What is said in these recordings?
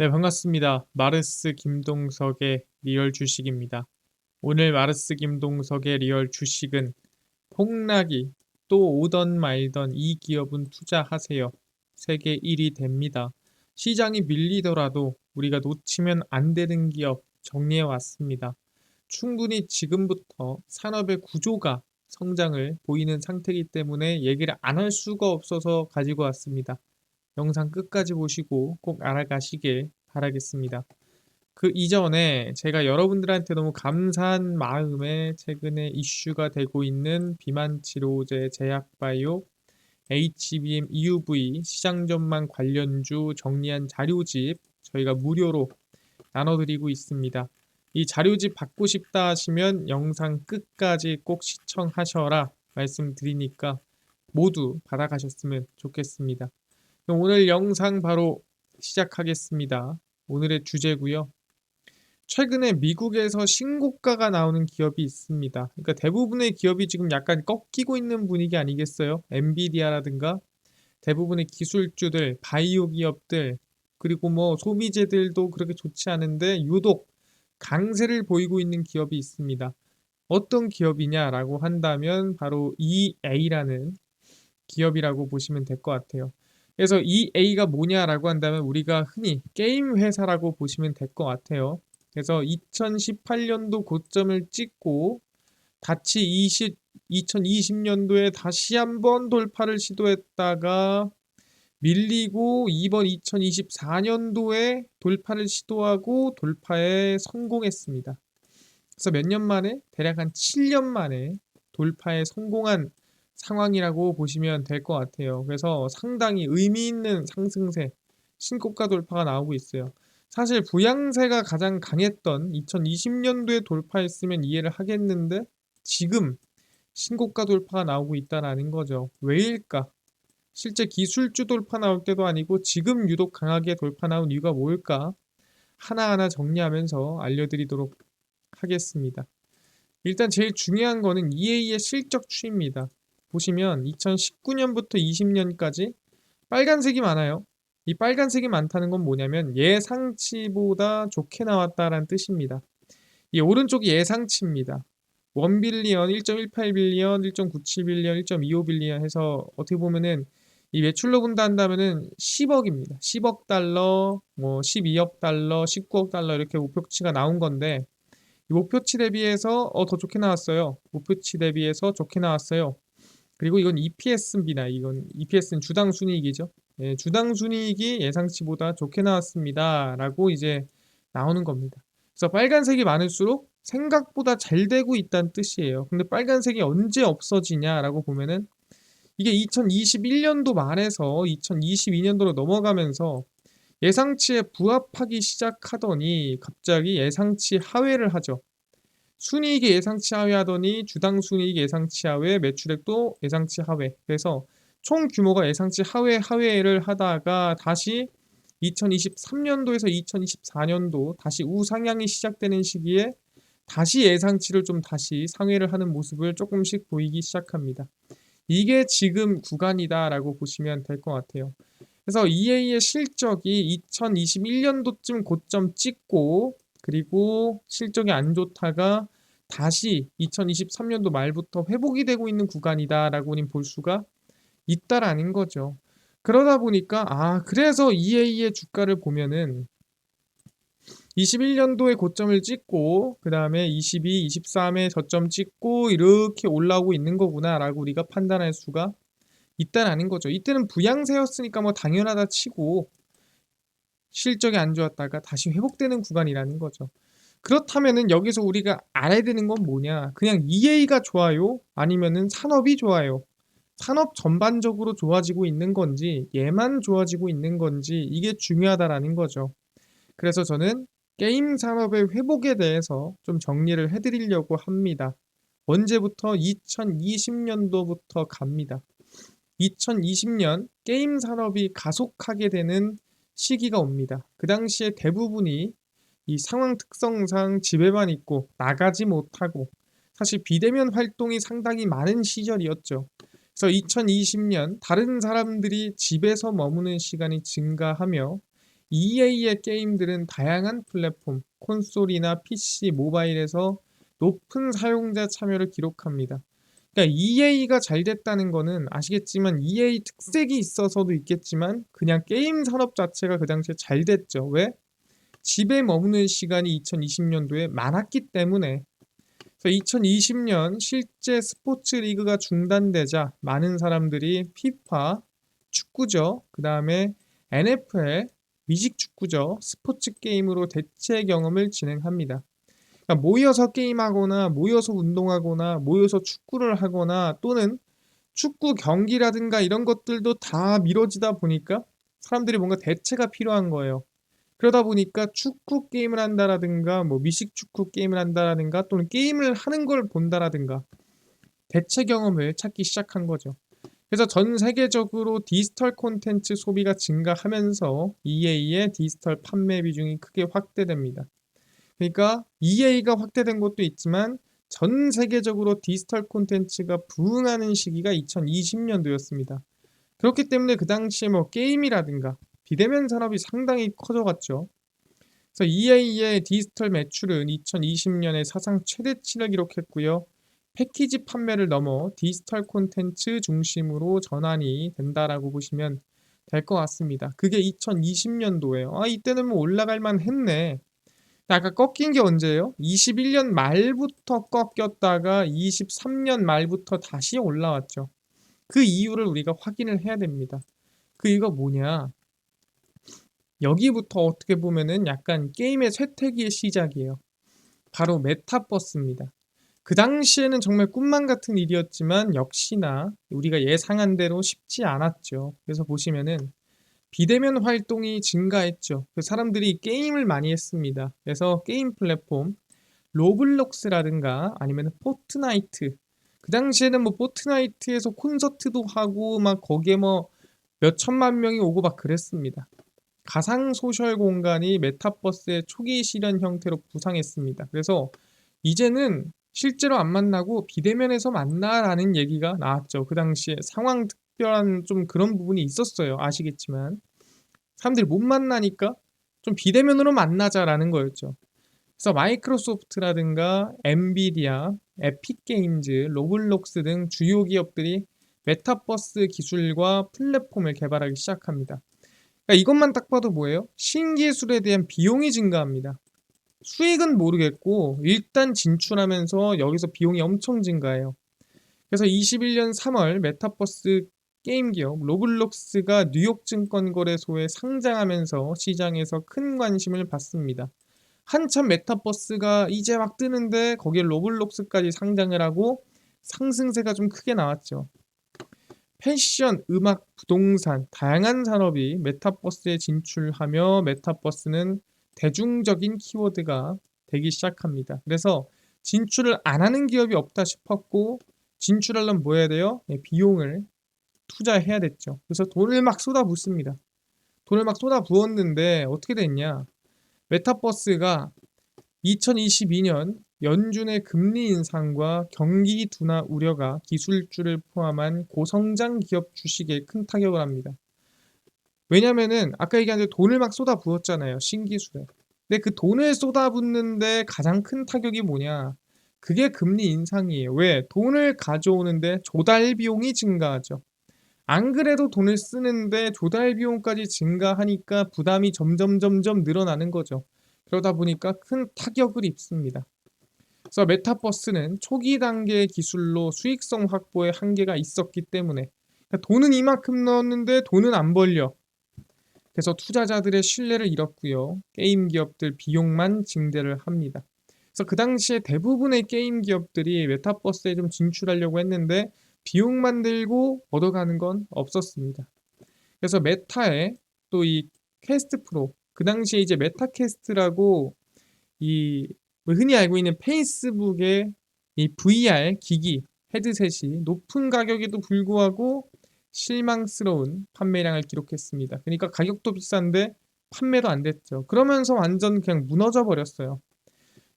네, 반갑습니다. 마르스 김동석의 리얼 주식입니다. 오늘 마르스 김동석의 리얼 주식은 폭락이 또 오던 말던 이 기업은 투자하세요. 세계 1위 됩니다. 시장이 밀리더라도 우리가 놓치면 안 되는 기업 정리해 왔습니다. 충분히 지금부터 산업의 구조가 성장을 보이는 상태이기 때문에 얘기를 안 할 수가 없어서 가지고 왔습니다. 영상 끝까지 보시고 꼭 알아가시길 바라겠습니다. 그 이전에 제가 여러분들한테 너무 감사한 마음에 최근에 이슈가 되고 있는 비만 치료제 제약바이오 HBM EUV 시장 전망 관련주 정리한 자료집 저희가 무료로 나눠드리고 있습니다. 이 자료집 받고 싶다 하시면 영상 끝까지 꼭 시청하셔라 말씀드리니까 모두 받아가셨으면 좋겠습니다. 오늘 영상 바로 시작하겠습니다. 오늘의 주제고요. 최근에 미국에서 신고가가 나오는 기업이 있습니다. 그러니까 대부분의 기업이 지금 약간 꺾이고 있는 분위기 아니겠어요? 엔비디아라든가 대부분의 기술주들, 바이오 기업들, 그리고 뭐 소비재들도 그렇게 좋지 않은데 유독 강세를 보이고 있는 기업이 있습니다. 어떤 기업이냐라고 한다면 바로 EA라는 기업이라고 보시면 될 것 같아요. 그래서 이 A가 뭐냐라고 한다면 우리가 흔히 게임 회사라고 보시면 될 것 같아요. 그래서 2018년도 고점을 찍고 다시 20, 2020년도에 다시 한번 돌파를 시도했다가 밀리고 이번 2024년도에 돌파를 시도하고 돌파에 성공했습니다. 그래서 몇 년 만에 대략 한 7년 만에 돌파에 성공한 상황이라고 보시면 될 것 같아요. 그래서 상당히 의미 있는 상승세, 신고가 돌파가 나오고 있어요. 사실 부양세가 가장 강했던 2020년도에 돌파했으면 이해를 하겠는데 지금 신고가 돌파가 나오고 있다라는 거죠. 왜일까? 실제 기술주 돌파 나올 때도 아니고 지금 유독 강하게 돌파 나온 이유가 뭘까? 하나하나 정리하면서 알려드리도록 하겠습니다. 일단 제일 중요한 거는 EA의 실적 추입니다. 보시면 2019년부터 20년까지 빨간색이 많아요. 이 빨간색이 많다는 건 뭐냐면 예상치보다 좋게 나왔다라는 뜻입니다. 이 오른쪽이 예상치입니다. 1빌리언, 1.18빌리언, 1.97빌리언, 1.25빌리언 해서 어떻게 보면은 이 매출로 본다 한다면은 10억입니다. 10억 달러, 뭐 12억 달러, 19억 달러 이렇게 목표치가 나온 건데 이 목표치 대비해서 어, 더 좋게 나왔어요. 목표치 대비해서 좋게 나왔어요. 그리고 이건 EPS입니다. 이건 EPS는 주당 순이익이죠. 예, 주당 순이익이 예상치보다 좋게 나왔습니다. 라고 이제 나오는 겁니다. 그래서 빨간색이 많을수록 생각보다 잘 되고 있다는 뜻이에요. 근데 빨간색이 언제 없어지냐라고 보면은 이게 2021년도 말에서 2022년도로 넘어가면서 예상치에 부합하기 시작하더니 갑자기 예상치 하회를 하죠. 순이익이 예상치 하회하더니 주당 순이익 예상치 하회, 매출액도 예상치 하회. 그래서 총 규모가 예상치 하회 하회를 하다가 다시 2023년도에서 2024년도 다시 우상향이 시작되는 시기에 다시 예상치를 좀 다시 상회를 하는 모습을 조금씩 보이기 시작합니다. 이게 지금 구간이다라고 보시면 될 것 같아요. 그래서 EA의 실적이 2021년도쯤 고점 찍고 그리고 실적이 안 좋다가 다시 2023년도 말부터 회복이 되고 있는 구간이다라고 볼 수가 있다라는 거죠. 그러다 보니까 아 그래서 EA의 주가를 보면은 21년도에 고점을 찍고 그 다음에 22, 23에 저점 찍고 이렇게 올라오고 있는 거구나라고 우리가 판단할 수가 있다라는 거죠. 이때는 부양세였으니까 뭐 당연하다 치고 실적이 안 좋았다가 다시 회복되는 구간이라는 거죠. 그렇다면은 여기서 우리가 알아야 되는 건 뭐냐? 그냥 EA가 좋아요? 아니면은 산업이 좋아요? 산업 전반적으로 좋아지고 있는 건지 얘만 좋아지고 있는 건지 이게 중요하다라는 거죠. 그래서 저는 게임 산업의 회복에 대해서 좀 정리를 해드리려고 합니다. 언제부터? 2020년도부터 갑니다. 2020년 게임 산업이 가속하게 되는 시기가 옵니다. 그 당시에 대부분이 이 상황 특성상 집에만 있고 나가지 못하고 사실 비대면 활동이 상당히 많은 시절이었죠. 그래서 2020년 다른 사람들이 집에서 머무는 시간이 증가하며 EA의 게임들은 다양한 플랫폼, 콘솔이나 PC, 모바일에서 높은 사용자 참여를 기록합니다. 그러니까 EA가 잘 됐다는 거는 아시겠지만 EA 특색이 있어서도 있겠지만 그냥 게임 산업 자체가 그 당시에 잘 됐죠. 왜? 집에 머무는 시간이 2020년도에 많았기 때문에 그래서 2020년 실제 스포츠 리그가 중단되자 많은 사람들이 피파, 축구죠. 그 다음에 NFL, 미식 축구죠. 스포츠 게임으로 대체 경험을 진행합니다. 그러니까 모여서 게임하거나 모여서 운동하거나 모여서 축구를 하거나 또는 축구 경기라든가 이런 것들도 다 미뤄지다 보니까 사람들이 뭔가 대체가 필요한 거예요. 그러다 보니까 축구 게임을 한다라든가 뭐 미식 축구 게임을 한다라든가 또는 게임을 하는 걸 본다라든가 대체 경험을 찾기 시작한 거죠. 그래서 전 세계적으로 디지털 콘텐츠 소비가 증가하면서 EA의 디지털 판매 비중이 크게 확대됩니다. 그러니까 EA가 확대된 것도 있지만 전 세계적으로 디지털 콘텐츠가 부흥하는 시기가 2020년도였습니다. 그렇기 때문에 그 당시에 뭐 게임이라든가 비대면 산업이 상당히 커져갔죠. 그래서 EA의 디지털 매출은 2020년에 사상 최대치를 기록했고요. 패키지 판매를 넘어 디지털 콘텐츠 중심으로 전환이 된다라고 보시면 될 것 같습니다. 그게 2020년도에요. 아, 이때는 뭐 올라갈만 했네. 아까 꺾인 게 언제예요? 21년 말부터 꺾였다가 23년 말부터 다시 올라왔죠. 그 이유를 우리가 확인을 해야 됩니다. 그 이유가 뭐냐? 여기부터 어떻게 보면은 약간 게임의 쇠퇴기의 시작이에요. 바로 메타버스입니다. 그 당시에는 정말 꿈만 같은 일이었지만 역시나 우리가 예상한 대로 쉽지 않았죠. 그래서 보시면은 비대면 활동이 증가했죠. 그 사람들이 게임을 많이 했습니다. 그래서 게임 플랫폼 로블록스라든가 아니면 포트나이트 그 당시에는 뭐 포트나이트에서 콘서트도 하고 막 거기에 뭐 몇 천만 명이 오고 막 그랬습니다. 가상 소셜 공간이 메타버스의 초기 실현 형태로 부상했습니다. 그래서 이제는 실제로 안 만나고 비대면에서 만나라는 얘기가 나왔죠. 그 당시에 상황 특별한 좀 그런 부분이 있었어요. 아시겠지만 사람들이 못 만나니까 좀 비대면으로 만나자라는 거였죠. 그래서 마이크로소프트라든가 엔비디아, 에픽게임즈, 로블록스 등 주요 기업들이 메타버스 기술과 플랫폼을 개발하기 시작합니다. 그러니까 이것만 딱 봐도 뭐예요? 신기술에 대한 비용이 증가합니다. 수익은 모르겠고 일단 진출하면서 여기서 비용이 엄청 증가해요. 그래서 21년 3월 메타버스 게임 기업 로블록스가 뉴욕 증권거래소에 상장하면서 시장에서 큰 관심을 받습니다. 한참 메타버스가 이제 막 뜨는데 거기에 로블록스까지 상장을 하고 상승세가 좀 크게 나왔죠. 패션, 음악, 부동산, 다양한 산업이 메타버스에 진출하며 메타버스는 대중적인 키워드가 되기 시작합니다. 그래서 진출을 안 하는 기업이 없다 싶었고 진출하려면 뭐 해야 돼요? 네, 비용을 투자해야 됐죠. 그래서 돈을 막 쏟아붓습니다. 돈을 막 쏟아부었는데 어떻게 됐냐? 메타버스가 2022년 연준의 금리 인상과 경기 둔화 우려가 기술주를 포함한 고성장 기업 주식에 큰 타격을 합니다. 왜냐면은 아까 얘기한 대로 돈을 막 쏟아 부었잖아요. 신기술에. 근데 그 돈을 쏟아붓는데 가장 큰 타격이 뭐냐? 그게 금리 인상이에요. 왜? 돈을 가져오는데 조달 비용이 증가하죠. 안 그래도 돈을 쓰는데 조달 비용까지 증가하니까 부담이 점점 점점 늘어나는 거죠. 그러다 보니까 큰 타격을 입습니다. 그래서 메타버스는 초기 단계의 기술로 수익성 확보에 한계가 있었기 때문에 그러니까 돈은 이만큼 넣었는데 돈은 안 벌려. 그래서 투자자들의 신뢰를 잃었고요. 게임 기업들 비용만 증대를 합니다. 그래서 그 당시에 대부분의 게임 기업들이 메타버스에 좀 진출하려고 했는데 비용만 들고 얻어가는 건 없었습니다. 그래서 메타의 또이 퀘스트 프로 그 당시에 이제 메타캐스트라고 이 흔히 알고 있는 페이스북의 이 VR 기기 헤드셋이 높은 가격에도 불구하고 실망스러운 판매량을 기록했습니다. 그러니까 가격도 비싼데 판매도 안 됐죠. 그러면서 완전 그냥 무너져 버렸어요.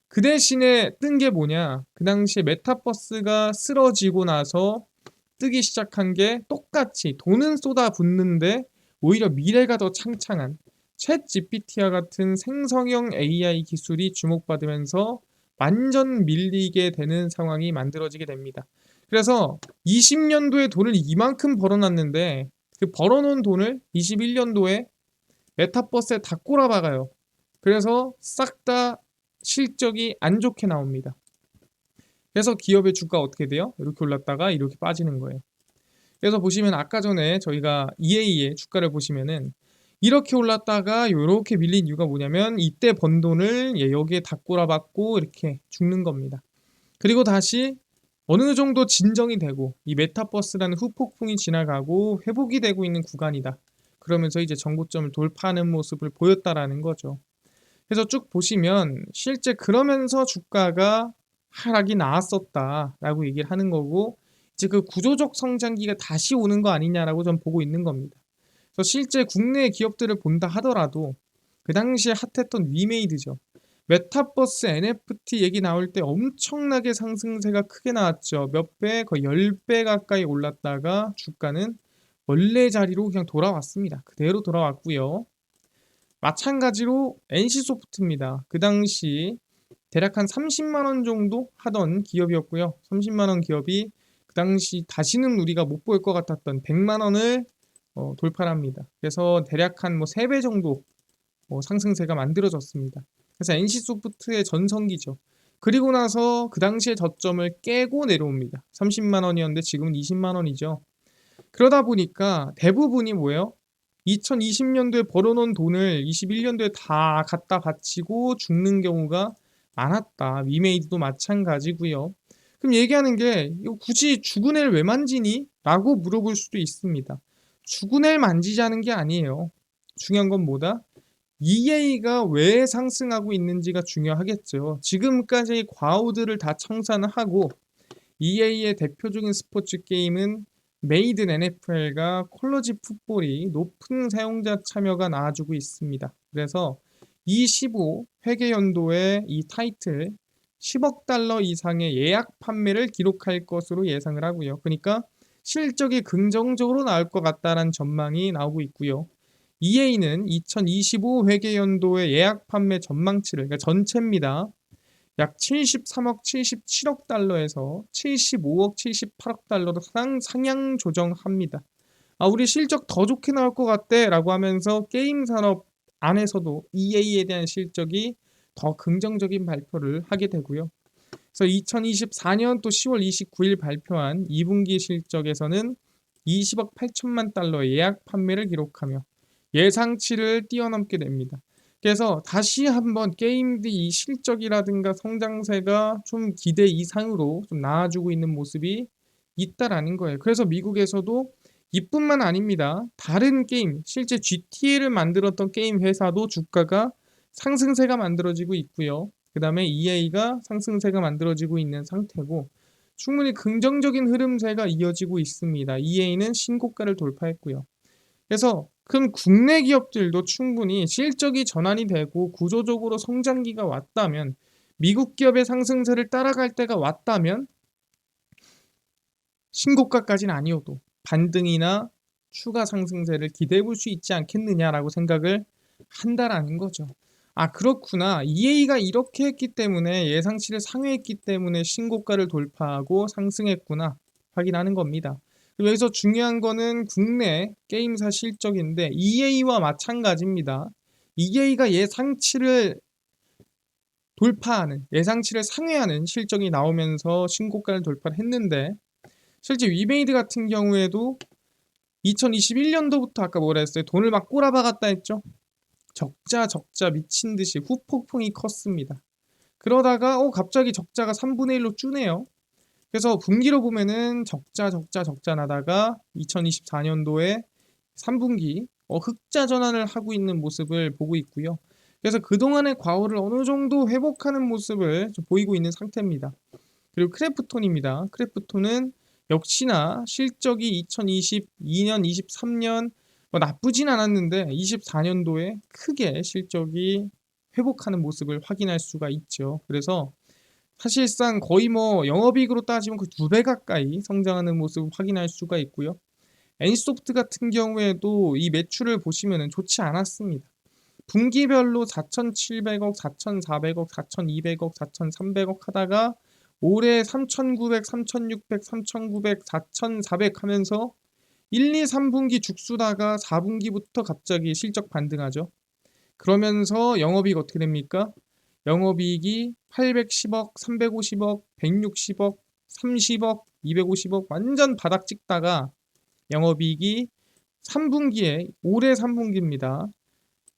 그 대신에 뜬 게 뭐냐? 그 당시에 메타버스가 쓰러지고 나서 뜨기 시작한 게 똑같이 돈은 쏟아 붓는데 오히려 미래가 더 창창한 챗 GPT와 같은 생성형 AI 기술이 주목받으면서 완전 밀리게 되는 상황이 만들어지게 됩니다. 그래서 20년도에 돈을 이만큼 벌어놨는데 그 벌어놓은 돈을 21년도에 메타버스에 다 꼬라박아요. 그래서 싹 다 실적이 안 좋게 나옵니다. 그래서 기업의 주가 어떻게 돼요? 이렇게 올랐다가 이렇게 빠지는 거예요. 그래서 보시면 아까 전에 저희가 EA의 주가를 보시면은 이렇게 올랐다가 이렇게 밀린 이유가 뭐냐면 이때 번 돈을 예, 여기에 다 꼬라박고 이렇게 죽는 겁니다. 그리고 다시 어느 정도 진정이 되고 이 메타버스라는 후폭풍이 지나가고 회복이 되고 있는 구간이다. 그러면서 이제 정고점을 돌파하는 모습을 보였다라는 거죠. 그래서 쭉 보시면 실제 그러면서 주가가 하락이 나왔었다라고 얘기를 하는 거고 이제 그 구조적 성장기가 다시 오는 거 아니냐라고 전 보고 있는 겁니다. 그래서 실제 국내 기업들을 본다 하더라도 그 당시에 핫했던 위메이드죠. 메타버스 NFT 얘기 나올 때 엄청나게 상승세가 크게 나왔죠. 몇 배, 거의 10배 가까이 올랐다가 주가는 원래 자리로 그냥 돌아왔습니다. 그대로 돌아왔고요. 마찬가지로 NC소프트입니다. 그 당시 대략 한 30만 원 정도 하던 기업이었고요. 30만 원 기업이 그 당시 다시는 우리가 못 볼 것 같았던 100만 원을 어, 돌파합니다. 그래서 대략 한 뭐 3배 정도 어, 상승세가 만들어졌습니다. 그래서 NC소프트의 전성기죠. 그리고 나서 그 당시의 저점을 깨고 내려옵니다. 30만 원이었는데 지금은 20만 원이죠. 그러다 보니까 대부분이 뭐예요? 2020년도에 벌어놓은 돈을 21년도에 다 갖다 바치고 죽는 경우가 많았다. 위메이드도 마찬가지고요. 그럼 얘기하는 게 굳이 죽은 애를 왜 만지니? 라고 물어볼 수도 있습니다. 죽은 애를 만지자는 게 아니에요. 중요한 건 뭐다? EA가 왜 상승하고 있는지가 중요하겠죠. 지금까지 과오들을 다 청산을 하고 EA의 대표적인 스포츠 게임은 메이든 NFL과 콜로지 풋볼이 높은 사용자 참여가 나와주고 있습니다. 그래서 25 회계 연도에 이 타이틀 10억 달러 이상의 예약 판매를 기록할 것으로 예상을 하고요. 그러니까 실적이 긍정적으로 나올 것 같다는 전망이 나오고 있고요. EA는 2025 회계 연도의 예약 판매 전망치를 그러니까 전체입니다. 약 73억 77억 달러에서 75억 78억 달러로 상, 상향 조정합니다. 아, 우리 실적 더 좋게 나올 것 같대 라고 하면서 게임 산업 안에서도 EA에 대한 실적이 더 긍정적인 발표를 하게 되고요. 그래서 2024년 또 10월 29일 발표한 2분기 실적에서는 20억 8천만 달러 예약 판매를 기록하며 예상치를 뛰어넘게 됩니다. 그래서 다시 한번 게임드 이 실적이라든가 성장세가 좀 기대 이상으로 좀 나아지고 있는 모습이 있다라는 거예요. 그래서 미국에서도 이뿐만 아닙니다. 다른 게임, 실제 GTA를 만들었던 게임 회사도 주가가 상승세가 만들어지고 있고요. 그 다음에 EA가 상승세가 만들어지고 있는 상태고 충분히 긍정적인 흐름세가 이어지고 있습니다. EA는 신고가를 돌파했고요. 그래서 큰 국내 기업들도 충분히 실적이 전환이 되고 구조적으로 성장기가 왔다면 미국 기업의 상승세를 따라갈 때가 왔다면 신고가까지는 아니어도 반등이나 추가 상승세를 기대해 볼 수 있지 않겠느냐라고 생각을 한다라는 거죠. 아 그렇구나. EA가 이렇게 했기 때문에 예상치를 상회했기 때문에 신고가를 돌파하고 상승했구나 확인하는 겁니다. 여기서 중요한 거는 국내 게임사 실적인데 EA와 마찬가지입니다. EA가 예상치를 돌파하는 예상치를 상회하는 실적이 나오면서 신고가를 돌파를 했는데 실제 위메이드 같은 경우에도 2021년도부터 아까 뭐라 했어요? 돈을 막 꼬라박았다 했죠? 적자 적자 미친 듯이 후폭풍이 컸습니다. 그러다가 어 갑자기 적자가 3분의 1로 줄네요. 그래서 분기로 보면은 적자 적자 적자 나다가 2024년도에 3분기 어, 흑자 전환을 하고 있는 모습을 보고 있고요. 그래서 그동안의 과오를 어느 정도 회복하는 모습을 보이고 있는 상태입니다. 그리고 크래프톤입니다. 크래프톤은 역시나 실적이 2022년, 23년 뭐 나쁘진 않았는데 24년도에 크게 실적이 회복하는 모습을 확인할 수가 있죠. 그래서 사실상 거의 뭐 영업이익으로 따지면 그 두 배 가까이 성장하는 모습을 확인할 수가 있고요. NC소프트 같은 경우에도 이 매출을 보시면 좋지 않았습니다. 분기별로 4,700억, 4,400억, 4,200억, 4,300억 하다가 올해 3,900, 3,600, 3,900, 4,400 하면서 1, 2, 3분기 죽수다가 4분기부터 갑자기 실적 반등하죠. 그러면서 영업이익 어떻게 됩니까? 영업이익이 810억, 350억, 160억, 30억, 250억 완전 바닥 찍다가 영업이익이 3분기에 올해 3분기입니다.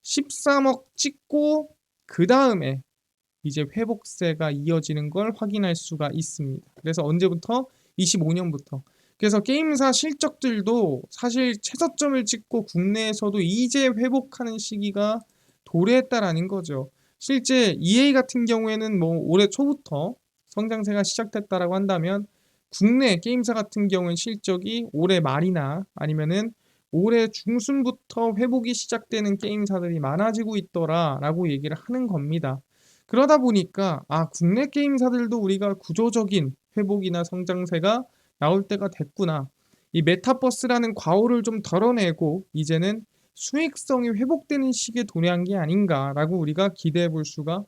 13억 찍고 그 다음에 이제 회복세가 이어지는 걸 확인할 수가 있습니다. 그래서 언제부터? 25년부터. 그래서 게임사 실적들도 사실 최저점을 찍고 국내에서도 이제 회복하는 시기가 도래했다라는 거죠. 실제 EA 같은 경우에는 뭐 올해 초부터 성장세가 시작됐다라고 한다면 국내 게임사 같은 경우는 실적이 올해 말이나 아니면은 올해 중순부터 회복이 시작되는 게임사들이 많아지고 있더라라고 얘기를 하는 겁니다. 그러다 보니까 아 국내 게임사들도 우리가 구조적인 회복이나 성장세가 나올 때가 됐구나. 이 메타버스라는 과오를 좀 덜어내고 이제는 수익성이 회복되는 시기에 도래한 게 아닌가라고 우리가 기대해 볼 수가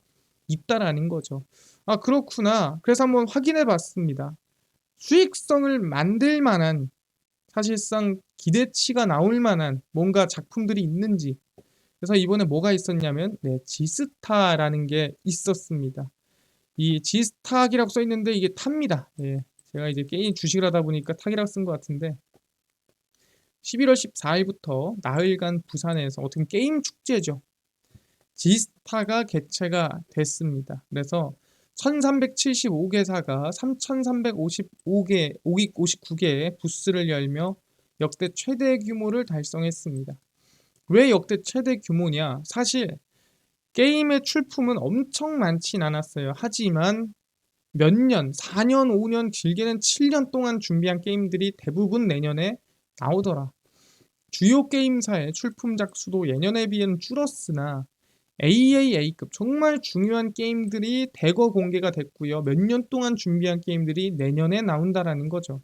있다라는 거죠. 아 그렇구나. 그래서 한번 확인해 봤습니다. 수익성을 만들 만한 사실상 기대치가 나올 만한 뭔가 작품들이 있는지 그래서 이번에 뭐가 있었냐면 네, 지스타라는 게 있었습니다. 이 지스탁이라고 써 있는데 이게 탑니다. 예, 제가 이제 게임 주식을 하다 보니까 탁이라고 쓴 것 같은데 11월 14일부터 나흘간 부산에서 어떤 게임 축제죠. 지스타가 개최가 됐습니다. 그래서 1375개사가 3355개, 559개의 부스를 열며 역대 최대 규모를 달성했습니다. 왜 역대 최대 규모냐? 사실 게임의 출품은 엄청 많진 않았어요. 하지만 몇 년, 4년, 5년, 길게는 7년 동안 준비한 게임들이 대부분 내년에 나오더라. 주요 게임사의 출품작 수도 예년에 비해는 줄었으나 AAA급 정말 중요한 게임들이 대거 공개가 됐고요. 몇 년 동안 준비한 게임들이 내년에 나온다라는 거죠.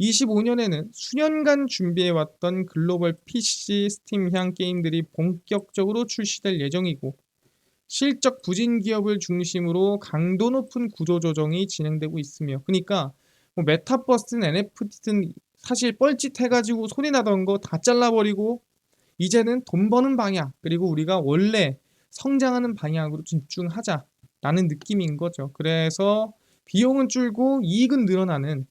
25년에는 수년간 준비해왔던 글로벌 PC 스팀향 게임들이 본격적으로 출시될 예정이고 실적 부진 기업을 중심으로 강도 높은 구조 조정이 진행되고 있으며 그러니까 뭐 메타버스든 NFT든 사실 뻘짓해가지고 소리 나던 거 다 잘라버리고 이제는 돈 버는 방향 그리고 우리가 원래 성장하는 방향으로 집중하자라는 느낌인 거죠. 그래서 비용은 줄고 이익은 늘어나는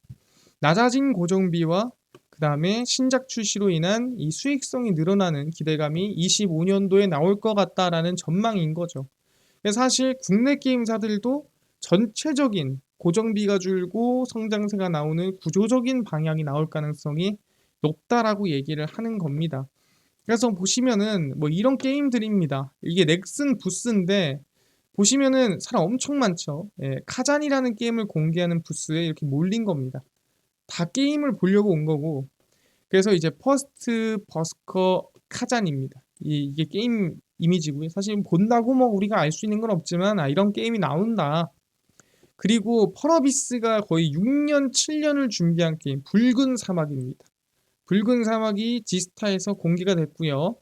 낮아진 고정비와 그 다음에 신작 출시로 인한 이 수익성이 늘어나는 기대감이 25년도에 나올 것 같다라는 전망인 거죠. 사실 국내 게임사들도 전체적인 고정비가 줄고 성장세가 나오는 구조적인 방향이 나올 가능성이 높다라고 얘기를 하는 겁니다. 그래서 보시면은 뭐 이런 게임들입니다. 이게 넥슨 부스인데 보시면은 사람 엄청 많죠. 예, 카잔이라는 게임을 공개하는 부스에 이렇게 몰린 겁니다. 다 게임을 보려고 온 거고 그래서 이제 퍼스트 버스커 카잔입니다. 이, 이게 게임 이미지고요. 사실 본다고 뭐 우리가 알 수 있는 건 없지만 아, 이런 게임이 나온다. 그리고 펄어비스가 거의 6년, 7년을 준비한 게임 붉은 사막입니다. 붉은 사막이 지스타에서 공개가 됐고요.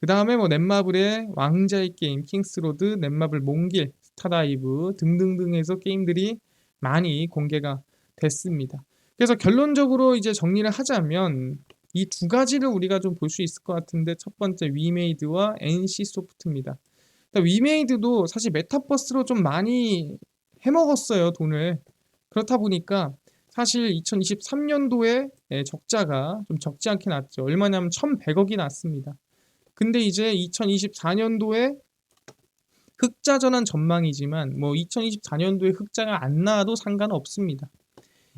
그 다음에 뭐 넷마블의 왕자의 게임, 킹스로드, 넷마블 몽길, 스타다이브 등등등해서 게임들이 많이 공개가 됐습니다. 그래서 결론적으로 이제 정리를 하자면 이 두 가지를 우리가 좀 볼 수 있을 것 같은데 첫 번째 위메이드와 NC 소프트입니다. 그러니까 위메이드도 사실 메타버스로 좀 많이 해먹었어요 돈을. 그렇다 보니까 사실 2023년도에 적자가 좀 적지 않게 났죠. 얼마냐면 1,100억이 났습니다. 근데 이제 2024년도에 흑자 전환 전망이지만 뭐 2024년도에 흑자가 안 나와도 상관없습니다.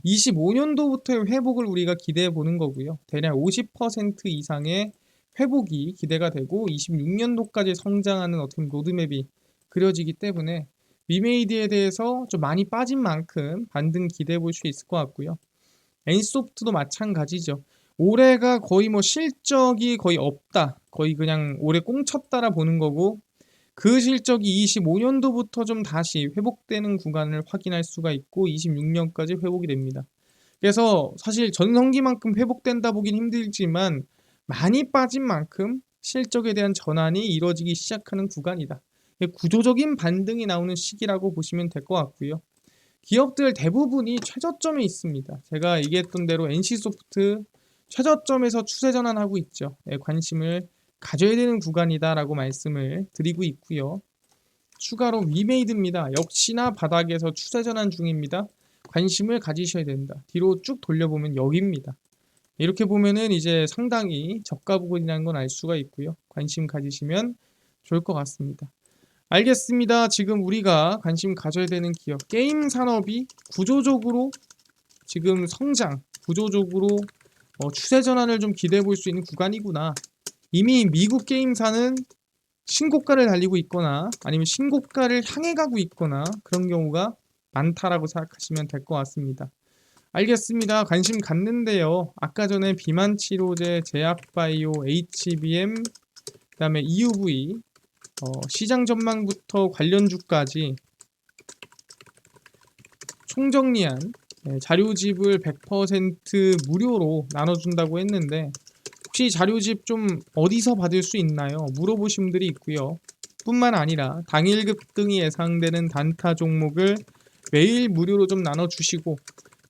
25년도부터의 회복을 우리가 기대해 보는 거고요. 대략 50% 이상의 회복이 기대가 되고 26년도까지 성장하는 어떤 로드맵이 그려지기 때문에 미메이드에 대해서 좀 많이 빠진 만큼 반등 기대해 볼 수 있을 것 같고요. 엔소프트도 마찬가지죠. 올해가 거의 뭐 실적이 거의 없다. 거의 그냥 올해 꽁쳤다라 보는 거고 그 실적이 25년도부터 좀 다시 회복되는 구간을 확인할 수가 있고 26년까지 회복이 됩니다. 그래서 사실 전성기만큼 회복된다 보긴 힘들지만 많이 빠진 만큼 실적에 대한 전환이 이루어지기 시작하는 구간이다. 구조적인 반등이 나오는 시기라고 보시면 될 것 같고요. 기업들 대부분이 최저점에 있습니다. 제가 얘기했던 대로 NC소프트 최저점에서 추세 전환하고 있죠. 예, 관심을 가져야 되는 구간이다라고 말씀을 드리고 있고요. 추가로 위메이드입니다. 역시나 바닥에서 추세 전환 중입니다. 관심을 가지셔야 된다. 뒤로 쭉 돌려보면 여기입니다. 이렇게 보면은 이제 상당히 저가 부분이라는 건 알 수가 있고요. 관심 가지시면 좋을 것 같습니다. 알겠습니다. 지금 우리가 관심 가져야 되는 기업 게임 산업이 구조적으로 지금 성장 구조적으로 어, 추세 전환을 좀 기대해 볼 수 있는 구간이구나. 이미 미국 게임사는 신고가를 달리고 있거나 아니면 신고가를 향해 가고 있거나 그런 경우가 많다라고 생각하시면 될 것 같습니다. 알겠습니다. 관심 갖는데요. 아까 전에 비만 치료제, 제약바이오, HBM, 그 다음에 EUV 어, 시장 전망부터 관련 주까지 총정리한 네, 자료집을 100% 무료로 나눠준다고 했는데 혹시 자료집 좀 어디서 받을 수 있나요? 물어보신 분들이 있고요. 뿐만 아니라 당일 급 등이 예상되는 단타 종목을 매일 무료로 좀 나눠주시고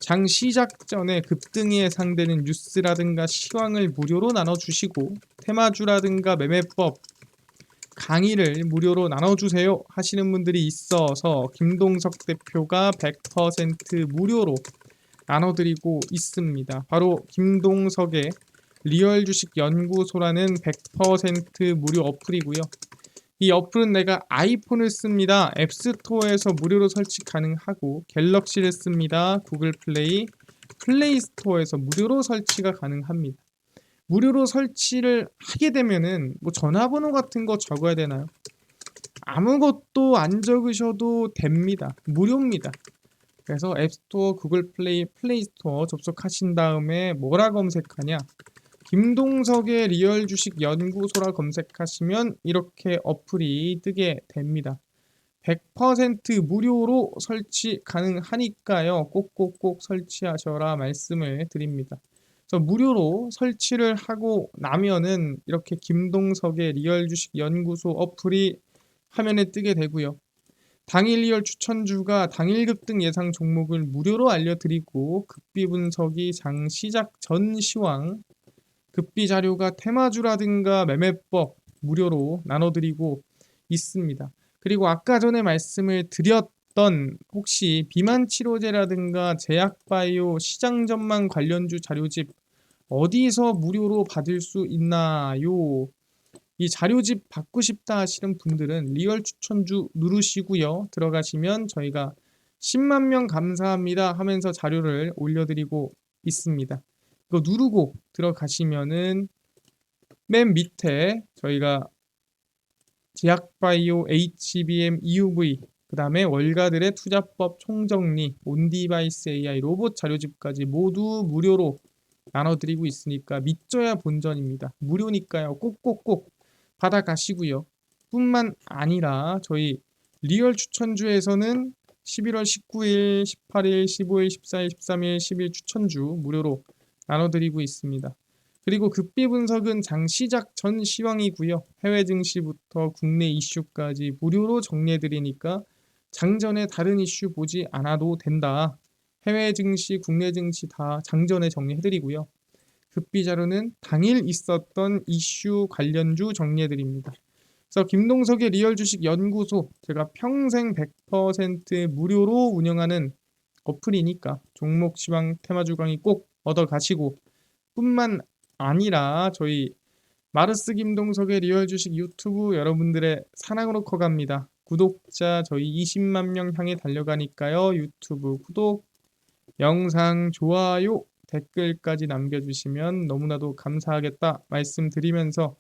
장 시작 전에 급등이 예상되는 뉴스라든가 시황을 무료로 나눠주시고 테마주라든가 매매법 강의를 무료로 나눠주세요 하시는 분들이 있어서 김동석 대표가 100% 무료로 나눠드리고 있습니다. 바로 김동석의 리얼 주식 연구소라는 100% 무료 어플이고요. 이 어플은 내가 아이폰을 씁니다. 앱스토어에서 무료로 설치 가능하고 갤럭시를 씁니다. 구글 플레이, 플레이 스토어에서 무료로 설치가 가능합니다. 무료로 설치를 하게 되면은 뭐 전화번호 같은 거 적어야 되나요? 아무것도 안 적으셔도 됩니다. 무료입니다. 그래서 앱스토어, 구글 플레이, 플레이 스토어 접속하신 다음에 뭐라 검색하냐? 김동석의 리얼 주식 연구소라 검색하시면 이렇게 어플이 뜨게 됩니다. 100% 무료로 설치 가능하니까요. 꼭꼭꼭 설치하셔라 말씀을 드립니다. 그래서 무료로 설치를 하고 나면은 이렇게 김동석의 리얼 주식 연구소 어플이 화면에 뜨게 되고요. 당일 리얼 추천주가 당일 급등 예상 종목을 무료로 알려드리고 급비 분석이 장 시작 전 시황 급비 자료가 테마주라든가 매매법 무료로 나눠드리고 있습니다. 그리고 아까 전에 말씀을 드렸던 혹시 비만 치료제라든가 제약바이오 시장 전망 관련주 자료집 어디서 무료로 받을 수 있나요? 이 자료집 받고 싶다 하시는 분들은 리얼 추천주 누르시고요. 들어가시면 저희가 10만 명 감사합니다 하면서 자료를 올려드리고 있습니다. 이거 누르고 들어가시면은 맨 밑에 저희가 제약바이오, HBM, EUV 그 다음에 월가들의 투자법 총정리, 온디바이스 AI, 로봇 자료집까지 모두 무료로 나눠드리고 있으니까 믿져야 본전입니다. 무료니까요. 꼭꼭꼭 받아가시고요. 뿐만 아니라 저희 리얼 추천주에서는 11월 19일, 18일, 15일, 14일, 13일, 10일 추천주 무료로 나눠드리고 있습니다. 그리고 급비 분석은 장 시작 전 시황이고요. 해외 증시부터 국내 이슈까지 무료로 정리해드리니까 장전에 다른 이슈 보지 않아도 된다. 해외 증시, 국내 증시 다 장전에 정리해드리고요. 급비 자료는 당일 있었던 이슈 관련주 정리해드립니다. 그래서 김동석의 리얼 주식 연구소 제가 평생 100% 무료로 운영하는 어플이니까 종목 시황 테마 주강이 꼭 얻어 가시고 뿐만 아니라 저희 마르스 김동석의 리얼 주식 유튜브 여러분들의 사랑으로 커갑니다. 구독자 저희 20만 명 향해 달려가니까요. 유튜브 구독, 영상 좋아요, 댓글까지 남겨주시면 너무나도 감사하겠다 말씀드리면서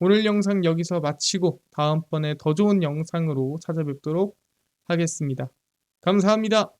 오늘 영상 여기서 마치고 다음번에 더 좋은 영상으로 찾아뵙도록 하겠습니다. 감사합니다.